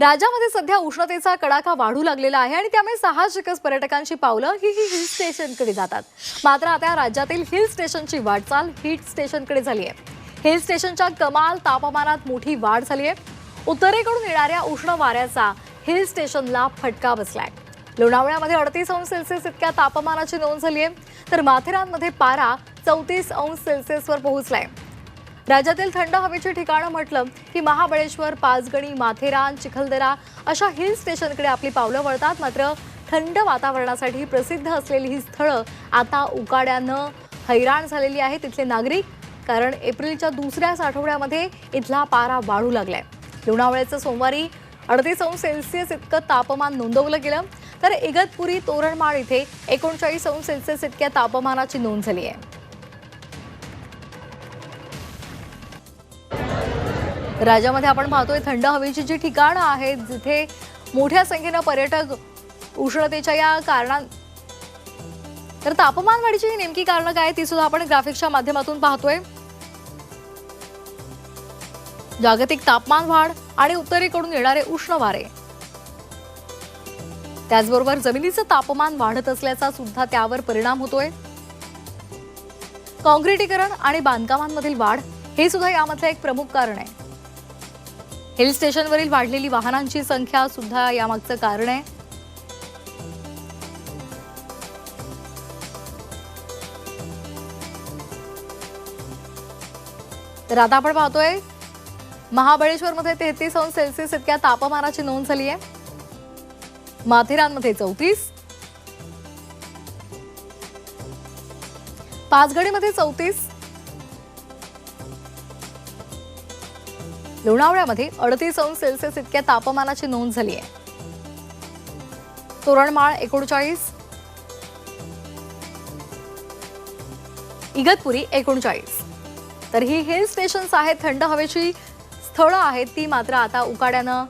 राज्यामध्ये सध्या उष्णतेचा कडाका वाढू लागलेला आहे आणि त्यामुळे साहजिकच पर्यटकांची पावलं ही ही हिल स्टेशनकडे जातात. मात्र आता राज्यातील हिल स्टेशनची वाटचाल हिट स्टेशनकडे झाली आहे. हिल स्टेशनच्या कमाल तापमानात मोठी वाढ झाली आहे. उत्तरेकडून येणाऱ्या उष्ण वाऱ्याचा हिल स्टेशनला फटका बसलाय. लोणावळ्यामध्ये अडतीस अंश सेल्सिअस इतक्या तापमानाची नोंद झाली आहे. तर माथेरानमध्ये पारा चौतीस अंश सेल्सिअसवर पोहोचलाय. राज्यातील थंड हवेची ठिकाणं म्हटलं की महाबळेश्वर पाचगणी माथेरान चिखलदरा अशा हिल स्टेशनकडे आपली पावलं वळतात. मात्र थंड वातावरणासाठी प्रसिद्ध असलेली ही स्थळं आता उकाड्यानं हैराण झालेली आहे तिथले नागरिक कारण एप्रिलच्या दुसऱ्याच आठवड्यामध्ये इथला पारा वाढू लागलाय. लोणावळ्याचं सोमवारी अडतीस अंश सेल्सिअस इतकं तापमान नोंदवलं गेलं तर इगतपुरी तोरणमाळ इथे एकोणचाळीस अंश सेल्सिअस इतक्या तापमानाची नोंद झाली आहे. राज्यामध्ये आपण पाहतोय थंड हवेची जी ठिकाणं आहेत जिथे मोठ्या संख्येनं पर्यटक उष्णतेच्या या कारणां तर तापमान वाढीची ही नेमकी कारणं काय ती सुद्धा आपण ग्राफिक्सच्या माध्यमातून पाहतोय. जागतिक तापमान वाढ आणि उत्तरेकडून येणारे उष्ण वारे. त्याचबरोबर जमिनीचं तापमान वाढत असल्याचा सुद्धा त्यावर परिणाम होतोय. काँक्रिटीकरण आणि बांधकामांमधील वाढ हे सुद्धा यामधलं एक प्रमुख कारण आहे. हिल स्टेशनवरील वाढलेली वाहनांची संख्या सुद्धा यामागचं कारण आहे. तर आता आपण पाहतोय महाबळेश्वरमध्ये तेहतीस अंश सेल्सिअस इतक्या तापमानाची नोंद झाली आहे माथेरानमध्ये चौतीस. पाचगडीमध्ये चौतीस. लोणावळ्यामध्ये अडतीस अंश सेल्सिअस इतक्या तापमानाची नोंद झाली आहे. तोरणमाळ एकोणचाळीस इगतपुरी एकोणचाळीस. तर ही हिल स्टेशन्स आहेत थंड हवेची स्थळं आहेत ती मात्र आता उकाड्यानं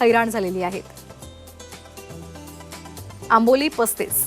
हैराण झालेली आहेत. आंबोली पस्तीस.